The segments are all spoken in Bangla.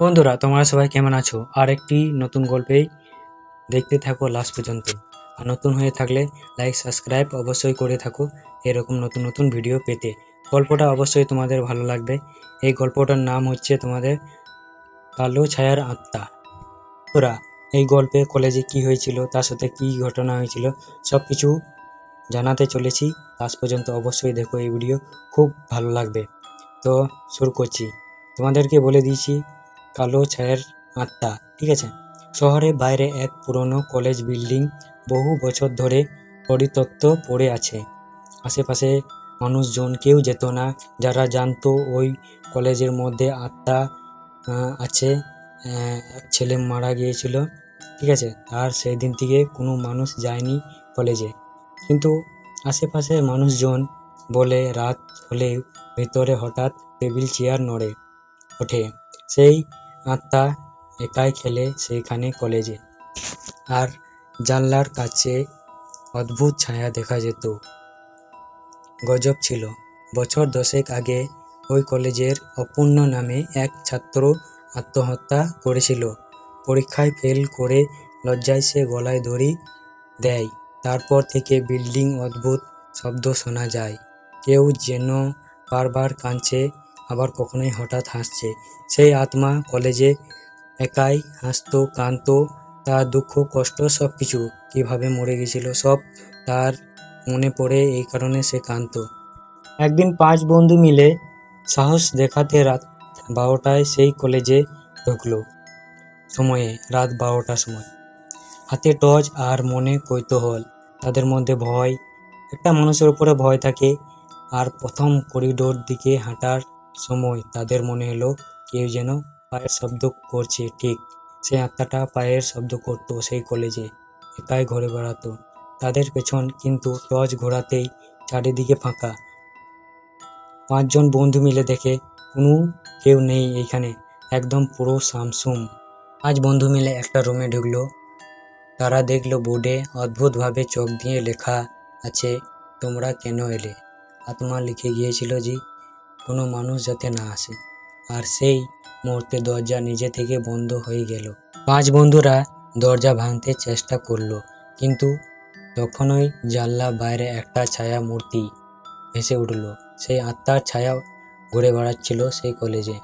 বন্ধুরা, তোমরা সবাই কেমন আছো? আর একটি নতুন গল্পেই দেখতে থাকো লাস্ট পর্যন্ত। আর নতুন হয়ে থাকলে লাইক সাবস্ক্রাইব অবশ্যই করে থাকো এরকম নতুন নতুন ভিডিও পেতে। গল্পটা অবশ্যই তোমাদের ভালো লাগবে। এই গল্পটার নাম হচ্ছে তোমাদের কালো ছায়ার আত্মা। তোরা এই গল্পে কলেজে কি হয়েছিল, তার সাথে কি ঘটনা হয়েছিল সব কিছু জানাতে চলেছি। লাস্ট পর্যন্ত অবশ্যই দেখো এই ভিডিও খুব ভালো লাগবে। তো শুরু করছি। তোমাদেরকে বলে দিয়েছি কালো ছায়ের আত্মা, ঠিক আছে? শহরে বাইরে এক পুরনো কলেজ বিল্ডিং বহু বছর ধরে পরিত্যক্ত পড়ে আছে। আশেপাশে মানুষজন কেউ যেত না, যারা জানতো ওই কলেজের মধ্যে আত্মা আছে এক ছেলে মারা গিয়েছিল, ঠিক আছে? আর সেই দিন থেকে কোনো মানুষ যায়নি কলেজে। কিন্তু আশেপাশে মানুষজন বলে রাত হলে ভেতরে হঠাৎ টেবিল, চেয়ার নড়ে, ওঠে। সেই আত্মা একাই খেলে সেইখানে কলেজে। আর জানলার কাছে অদ্ভুত ছায়া দেখা যেত। গজব ছিল। বছর দশেক আগে ওই কলেজের অপূর্ণ নামে এক ছাত্র আত্মহত্যা করেছিল। পরীক্ষায় ফেল করে লজ্জায় সে গলায় দড়ি দেয়। তারপর থেকে বিল্ডিং অদ্ভুত শব্দ শোনা যায়। কেউ যেন বারবার কাঁদছে। আবার কখনোই হঠাৎ হাসছে। সেই আত্মা কলেজে একাই হাসতো, কাঁদতো, তার দুঃখ, কষ্ট সব কিছু কীভাবে মরে গেছিল সব তার মনে পড়ে, এই কারণে সে কাঁদতো। একদিন পাঁচ বন্ধু মিলে সাহস দেখাতে রাত বারোটায় সেই কলেজে ঢুকলো। সময়ে রাত বারোটার সময়। হাতে টর্চ আর মনে কৌতূহল। তাদের মধ্যে ভয়। একটা মানুষের উপরে ভয় থাকে। আর প্রথম করিডোর দিকে হাঁটার সময় তাদের মনে হলো কেউ যেন পায়ের শব্দ করছে, ঠিক। সেই আত্মাটা পায়ের শব্দ করতো সেই কলেজে, একাই ঘুরে বেড়াতো। তাদের পেছন কিন্তু টর্চ ঘোরাতেই চারিদিকে ফাঁকা। পাঁচজন বন্ধু মিলে দেখে, কোনো কেউ নেই এইখানে, একদম পুরো সামসুম পাঁচ বন্ধু মিলে একটা রুমে ঢুকলো। তারা দেখল বোর্ডে অদ্ভুতভাবে চোখ দিয়ে লেখা আছে, তোমরা কেন এলে? আত্মা লিখে গিয়েছিল যে কোনো মানুষ যাতে না আসে। আর সেই মুহূর্তে দরজা নিজে থেকে বন্ধ হয়ে গেল। পাঁচ বন্ধুরা দরজা ভাঙতে চেষ্টা করল, কিন্তু তখনই জানলা বাইরে একটা ছায়া মূর্তি ভেসে উঠল। সেই আত্মার ছায়া ঘুরে বেড়াচ্ছিল সেই কলেজে।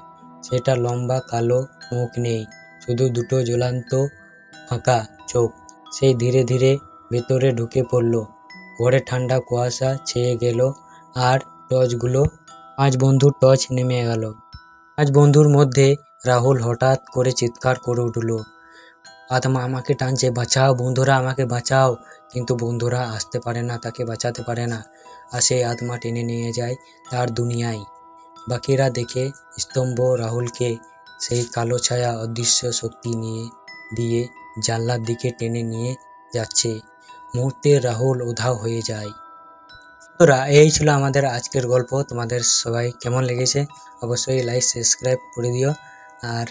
সেটা লম্বা, কালো মুখ নেই, শুধু দুটো জ্বলান্ত ফাঁকা চোখ। সেই ধীরে ধীরে ভেতরে ঢুকে পড়ল। ঘরে ঠান্ডা কুয়াশা ছেয়ে গেল, আর টর্চগুলো পাঁচ বন্ধুর টর্চ নেমে গেল। আজ বন্ধুর মধ্যে রাহুল হঠাৎ করে চিৎকার করে উঠল আত্মা আমাকে টানছে, বাঁচাও, বন্ধুরা, আমাকে বাঁচাও। কিন্তু বন্ধুরা আসতে পারে না, তাকে বাঁচাতে পারে না। আর সেই আত্মা টেনে নিয়ে যায় তার দুনিয়ায়। বাকিরা দেখে স্তম্ভ রাহুলকে সেই কালো ছায়া অদৃশ্য শক্তি নিয়ে, দিয়ে জানলার দিকে টেনে নিয়ে যাচ্ছে। মুহূর্তে রাহুল উধাও হয়ে যায়। তোরা এই ছিল আমাদের আজকের গল্প। তোমাদের সবাই কেমন লেগেছে? অবশ্যই লাইক সাবস্ক্রাইব করে দিও। আর